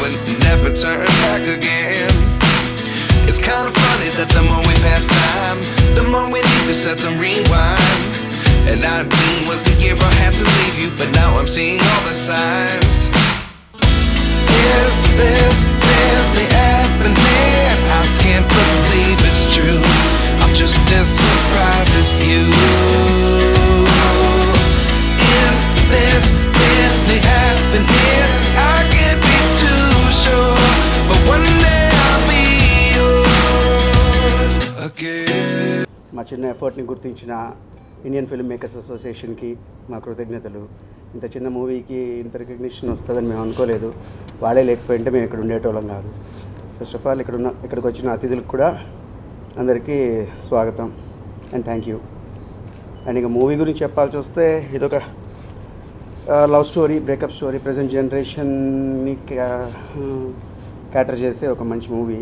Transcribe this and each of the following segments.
But we never turn back again. It's kinda funny that the more we pass time, the more we need to set them rewind. And 19 was the year I had to leave you, but now I'm seeing all the signs. Is there మా చిన్న ఎఫర్ట్ని గుర్తించిన Indian film makers అసోసియేషన్కి మా కృతజ్ఞతలు. ఇంత చిన్న మూవీకి ఇంత recognition వస్తుందని మేము అనుకోలేదు. వాళ్ళే లేకపోయింటే మేము ఇక్కడ ఉండేటోళ్ళం కాదు. ఫస్ట్ ఆఫ్ ఆల్ ఇక్కడ ఉన్న ఇక్కడికి వచ్చిన అతిథులకు కూడా అందరికీ స్వాగతం అండ్ థ్యాంక్ యూ అండ్ ఇక మూవీ గురించి చెప్పాల్సి వస్తే ఇదొక love story breakup story present జనరేషన్ని cater చేసే ఒక మంచి మూవీ.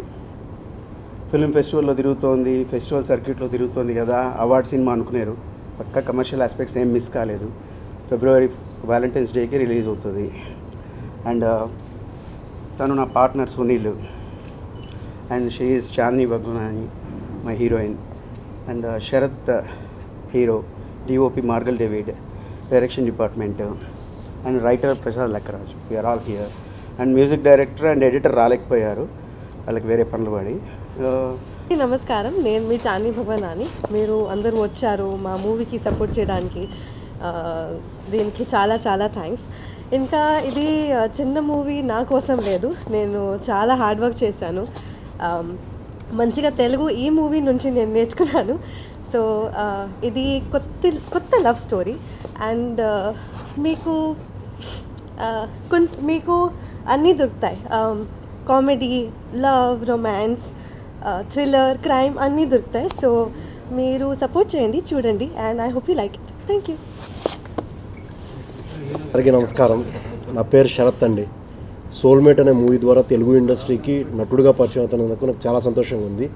ఫిల్మ్ ఫెస్టివల్లో తిరుగుతోంది ఫెస్టివల్ సర్క్యూట్లో తిరుగుతోంది కదా అవార్డ్ సినిమా అనుకున్నారు పక్క కమర్షియల్ ఆస్పెక్ట్స్ ఏం మిస్ కాలేదు. ఫిబ్రవరి వ్యాలంటైన్స్ డేకి రిలీజ్ అవుతుంది. అండ్ uh, తను నా partner Sunil. And she's Chandini Baggunani my heroine. And uh, Sharath uh, hero DOP మార్గల్ David direction department. And writer Prasad Lakkaraj. We're all here and music director and editor రాలేకపోయారు. వాళ్ళకి వేరే పనులు పడి. నమస్కారం. నేను మీ చాందీ భవనాని. మీరు అందరూ వచ్చారు మా మూవీకి సపోర్ట్ చేయడానికి. దీనికి చాలా చాలా థ్యాంక్స్. ఇంకా ఇది చిన్న మూవీ నా కోసం లేదు. నేను చాలా హార్డ్ వర్క్ చేశాను. మంచిగా తెలుగు ఈ మూవీ నుంచి నేను నేర్చుకున్నాను. సో ఇది కొత్త కొత్త లవ్ స్టోరీ. అండ్ మీకు కొంత కొన్- మీకు అన్నీ దొరుకుతాయి. Comedy love romance thriller crime అన్నీ దొరుకుతాయి. సో మీరు సపోర్ట్ చేయండి చూడండి and I hope you like it thank you అందరికీ నమస్కారం. నా పేరు శరత్ అండి. సోల్మేట్ అనే మూవీ ద్వారా తెలుగు ఇండస్ట్రీకి నటుడుగా పరిచయం అవుతున్నందుకు నాకు చాలా సంతోషంగా ఉంది.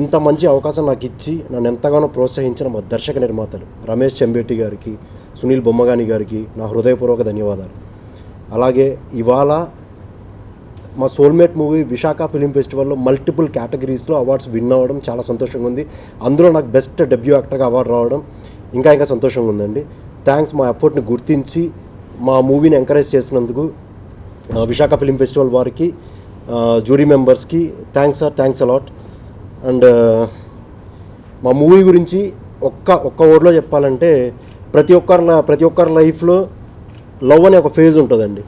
ఇంత మంచి అవకాశం నాకు ఇచ్చి నన్ను ఎంతగానో ప్రోత్సహించిన మా దర్శక నిర్మాతలు రమేష్ చెంబేటి గారికి సునీల్ బొమ్మగాని గారికి నా హృదయపూర్వక ధన్యవాదాలు. అలాగే ఇవాళ మా సోల్మేట్ మూవీ విశాఖ ఫిలిం ఫెస్టివల్లో మల్టిపుల్ కేటగిరీస్లో అవార్డ్స్ విన్ అవ్వడం చాలా సంతోషంగా ఉంది. అందులో నాకు బెస్ట్ డెబ్యూ యాక్టర్గా అవార్డు రావడం ఇంకా ఇంకా సంతోషంగా ఉందండి. థ్యాంక్స్ మా ఎఫర్ట్ని గుర్తించి మా మూవీని ఎంకరేజ్ చేసినందుకు విశాఖ ఫిలిం ఫెస్టివల్ వారికి జ్యూరీ మెంబర్స్కి thanks sir thanks a lot and మా మూవీ గురించి ఒక్క ఒక్క వర్డ్లో చెప్పాలంటే ప్రతి ఒక్కరి ప్రతి ఒక్కరి లైఫ్లో లవ్ అనే ఒక ఫేజ్ ఉంటుందండి.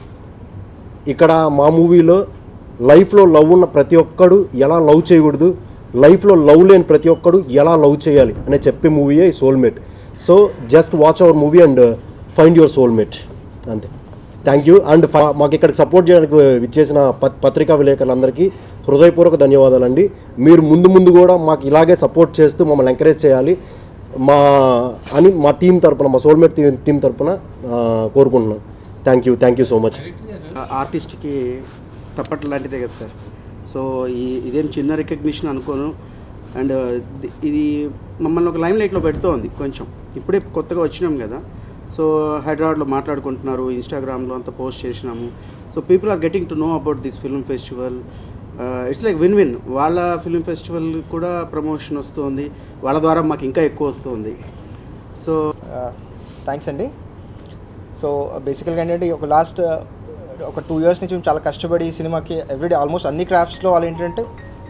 ఇక్కడ మా మూవీలో లైఫ్లో లవ్ ఉన్న ప్రతి ఒక్కడు ఎలా లవ్ చేయకూడదు? లైఫ్లో లవ్ లేని ప్రతి ఒక్కడు ఎలా లవ్ చేయాలి? అనే చెప్పే మూవీయే soulmate so just watch our movie and find your soulmate అంతే. థ్యాంక్ యూ అండ్ మాకు ఇక్కడికి సపోర్ట్ చేయడానికి uh, విచ్చేసిన పత్ పత్రికా విలేకరులందరికీ హృదయపూర్వక ధన్యవాదాలండి. మీరు ముందు ముందు కూడా మాకు ఇలాగే సపోర్ట్ చేస్తూ మమ్మల్ని ఎంకరేజ్ చేయాలి. మా అని మా టీం తరపున మా సోల్మేట్ టీం టీం తరపున uh, కోరుకుంటున్నాం. Thank you thank you so much ఆర్టిస్ట్కి తప్పట్లు లాంటిదే కదా సార్. సో ఈ ఇదేం చిన్న రికగ్నిషన్ అనుకోను. అండ్ ఇది మమ్మల్ని ఒక లైమ్ లైట్లో పెడుతోంది కొంచెం. ఇప్పుడే కొత్తగా వచ్చినాం కదా. సో హైదరాబాద్లో మాట్లాడుకుంటున్నారు ఇన్స్టాగ్రామ్లో అంతా పోస్ట్ చేసినాము. So people are getting to know about this film festival. It's like win win వాళ్ళ ఫిల్మ్ ఫెస్టివల్ కూడా ప్రమోషన్ వస్తుంది. వాళ్ళ ద్వారా మాకు ఇంకా ఎక్కువ వస్తుంది. సో థ్యాంక్స్ అండి సో బేసికల్గా ఏంటంటే ఒక లాస్ట్ ఒక టూ ఇయర్స్ నుంచి మేము చాలా కష్టపడి ఈ సినిమాకి ఎవ్రీడే ఆల్మోస్ట్ అన్ని క్రాఫ్ట్స్లో వాళ్ళు ఏంటంటే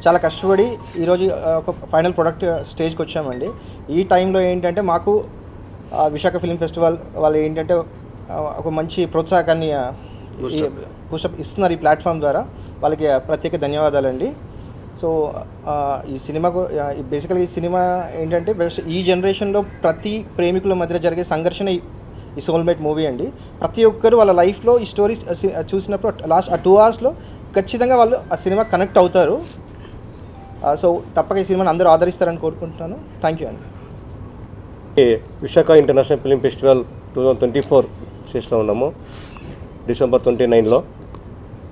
చాలా కష్టపడి ఈరోజు ఒక ఫైనల్ ప్రొడక్ట్ స్టేజ్కి వచ్చామండి. ఈ టైంలో ఏంటంటే మాకు విశాఖ ఫిల్మ్ ఫెస్టివల్ వాళ్ళు ఏంటంటే ఒక మంచి ప్రోత్సాహకాన్ని పుషప్ ఇస్తున్నారు ఈ ప్లాట్ఫామ్ ద్వారా. వాళ్ళకి ప్రత్యేక ధన్యవాదాలండి. సో ఈ సినిమాకు బేసికల్గా ఈ సినిమా ఏంటంటే బెస్ట్ ఈ జనరేషన్లో ప్రతి ప్రేమికుల మధ్య జరిగే సంఘర్షణ ఈ- సోల్మేట్ మూవీ అండి. ప్రతి ఒక్కరు వాళ్ళ లైఫ్లో ఈ స్టోరీ చూసినప్పుడు లాస్ట్ ఆ టూ అవర్స్లో ఖచ్చితంగా వాళ్ళు ఆ సినిమా కనెక్ట్ అవుతారు. సో తప్పక ఈ సినిమాని అందరూ ఆదరిస్తారని కోరుకుంటున్నాను. థ్యాంక్ యూ అండి Visakha international film festival two thousand twenty four చేస్తూ ఉన్నాము. డిసెంబర్ ట్వంటీ నైన్లో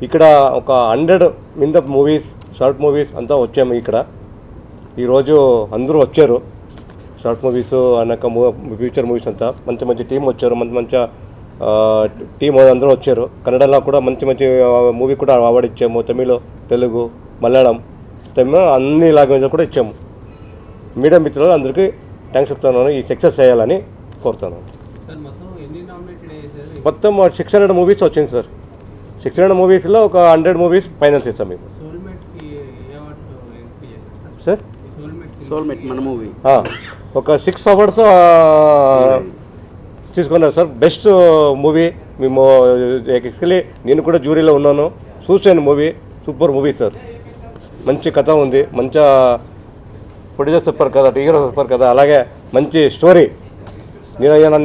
ఇక్కడ ఒక హండ్రెడ్ మింద మూవీస్ షార్ట్ మూవీస్ అంతా వచ్చాము ఇక్కడ. ఈరోజు అందరూ వచ్చారు. షార్ట్ మూవీస్ అన్నాక ఫ్యూచర్ మూవీస్ అంతా మంచి మంచి టీం వచ్చారు మంచి మంచి టీం అందరూ వచ్చారు. కన్నడలో కూడా మంచి మంచి మూవీ కూడా అవార్డు ఇచ్చాము. తమిళ్ తెలుగు మలయాళం టైంలో అన్ని లాంగ్వేజ్లో కూడా ఇచ్చాము. మీడియా మిత్రులు అందరికీ థ్యాంక్స్ చెప్తున్నాను. ఈ సక్సెస్ చేయాలని కోరుతాను సార్ మొత్తం ఎన్ని నామినేటెడ్ అయ్యాయి సార్? మొత్తం సిక్స్ హండ్రెడ్ మూవీస్ వచ్చింది సార్. సిక్స్ హండ్రెడ్ మూవీస్లో ఒక హండ్రెడ్ మూవీస్ ఫైనల్స్ ఇస్తాం మీకు సార్. సార్? సోల్మేట్ సోల్మేట్ మన మూవీ ఆ, ఒక సిక్స్ అవర్స్ తీసుకున్నారు సార్ బెస్ట్ మూవీ మేము యాక్చువల్లీ నేను కూడా జ్యూరీలో ఉన్నాను చూసాను మూవీ సూపర్ మూవీ సార్ మంచి కథ ఉంది మంచి ప్రొడ్యూసర్ చెప్పారు కదా హీరో చెప్పారు కదా అలాగే మంచి స్టోరీ నేను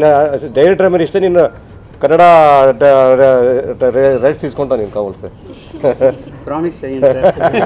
డైరెక్టర్ మీరు ఇస్తే నేను కన్నడ రైట్స్ తీసుకుంటాను నేను కావాలి సార్ ప్రామిస్ చేయండి సార్